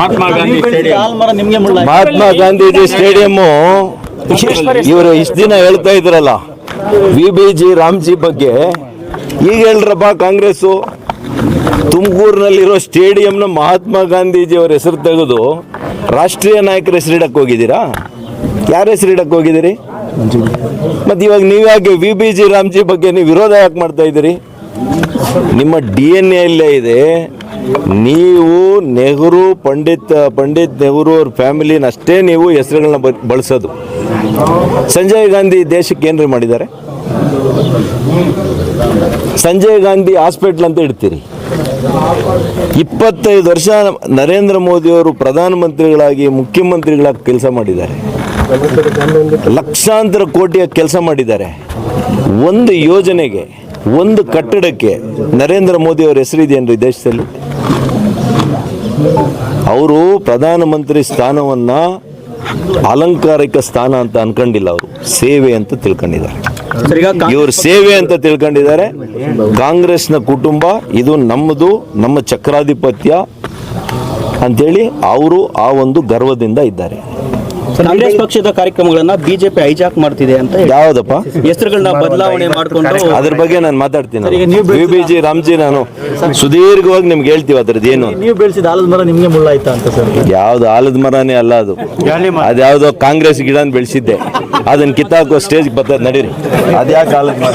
Mahatma Gandhi stadium ಆಲ್ಮರ ನಿಮ್ಗೆ ಮುಳ್ಳ. Mahatma Gandhiji stadium ಇವರು ಇಷ್ಟು ದಿನ ಹೇಳ್ತಾ ಇದ್ರಲ್ಲ ವಿ ಬಿ ಜಿ ರಾಮ್ಜಿ ಬಗ್ಗೆ. ಈಗ ಹೇಳ್ರಪ್ಪ ಕಾಂಗ್ರೆಸ್ಸು ತುಮಕೂರಿನಲ್ಲಿರೋ ಸ್ಟೇಡಿಯಂನ ಮಹಾತ್ಮ ಗಾಂಧೀಜಿ ಅವರ ಹೆಸರು ತೆಗೆದು ರಾಷ್ಟ್ರೀಯ ನಾಯಕರ ಹೆಸರಿಡಕ್ಕೆ ಹೋಗಿದ್ದೀರಾ? ಯಾರ ಹೆಸರಿಡಕ್ಕೆ ಹೋಗಿದ್ದೀರಿ? ಮತ್ತು ಇವಾಗ ನೀವ್ಯಾಕೆ ವಿ ಬಿ ಜಿ ರಾಮ್ಜಿ ಬಗ್ಗೆ ನೀವು ವಿರೋಧ ಯಾಕೆ ಮಾಡ್ತಾ ಇದ್ದೀರಿ? ನಿಮ್ಮ ಡಿ ಎನ್ ಎಲ್ಲೇ ಇದೆ. ನೀವು ನೆಹರು ಪಂಡಿತ್ ಪಂಡಿತ್ ನೆಹರು ಅವ್ರ ಫ್ಯಾಮಿಲಿನ ಅಷ್ಟೇ ನೀವು ಹೆಸರುಗಳನ್ನ ಬಳಸೋದು. ಸಂಜಯ್ ಗಾಂಧಿ ದೇಶಕ್ಕೆ ಏನ್ರಿ ಮಾಡಿದ್ದಾರೆ? ಸಂಜಯ್ ಗಾಂಧಿ ಹಾಸ್ಪಿಟ್ಲ್ ಅಂತ ಇಡ್ತೀರಿ. ಇಪ್ಪತ್ತೈದು ವರ್ಷ ನರೇಂದ್ರ ಮೋದಿ ಅವರು ಪ್ರಧಾನಮಂತ್ರಿಗಳಾಗಿ, ಮುಖ್ಯಮಂತ್ರಿಗಳಾಗಿ ಕೆಲಸ ಮಾಡಿದ್ದಾರೆ. ಲಕ್ಷಾಂತರ ಕೋಟಿಯ ಕೆಲಸ ಮಾಡಿದ್ದಾರೆ. ಒಂದು ಯೋಜನೆಗೆ, ಒಂದು ಕಟ್ಟಡಕ್ಕೆ ನರೇಂದ್ರ ಮೋದಿ ಅವರ ಹೆಸರಿದೆಯೇನ್ರಿ ದೇಶದಲ್ಲಿ? ಅವರು ಪ್ರಧಾನಮಂತ್ರಿ ಸ್ಥಾನವನ್ನ ಅಲಂಕಾರಿಕ ಸ್ಥಾನ ಅಂತ ಅನ್ಕೊಂಡಿಲ್ಲ ಅವರು. ಸೇವೆ ಅಂತ ತಿಳ್ಕೊಂಡಿದ್ದಾರೆ. ಇವರು ಸೇವೆ ಅಂತ ತಿಳ್ಕೊಂಡಿದ್ದಾರೆ. ಕಾಂಗ್ರೆಸ್ನ ಕುಟುಂಬ ಇದು ನಮ್ಮದು ನಮ್ಮ ಚಕ್ರಾಧಿಪತ್ಯ ಅಂತೇಳಿ ಅವರು ಆ ಒಂದು ಗರ್ವದಿಂದ ಇದ್ದಾರೆ. ಕಾಂಗ್ರೆಸ್ ಪಕ್ಷದ ಕಾರ್ಯಕ್ರಮಗಳನ್ನ ಬಿಜೆಪಿ ಹೈಜಾಕ್ ಮಾಡ್ತಿದೆ ಅಂತ ಯಾವ್ದಪ್ಪ? ಹೆಸರುಗಳನ್ನ ಬದಲಾವಣೆ ಮಾಡ್ಕೊಂಡು ಅದ್ರ ಬಗ್ಗೆ ನಾನು ಮಾತಾಡ್ತೀನಿ ಬಿ ಜಿ ರಾಮ್ಜಿ ನಾನು ಸುದೀರ್ಘವಾಗಿ ನಿಮ್ಗೆ ಹೇಳ್ತೀವಿ ಅದ್ರದ್ದು ಏನು. ನೀವು ಬೆಳೆಸಿದ ಆಲದ ಮರ ನಿಮ್ಗೆ ಮುಳ್ಳಾಯ್ತಾ ಅಂತ ಸರ್? ಯಾವ್ದು ಆಲದ ಮರನೇ ಅಲ್ಲ ಅದು. ಅದ್ಯಾವುದೋ ಕಾಂಗ್ರೆಸ್ ಗಿಡನ ಬೆಳೆಸಿದ್ದೆ. ಅದನ್ನ ಕಿತ್ತಾಕೋ ಸ್ಟೇಜ್ ಬರ್ತದೆ ನಡೀರಿ. ಅದ್ಯಾಕೆ ಆಲದ ಮರ?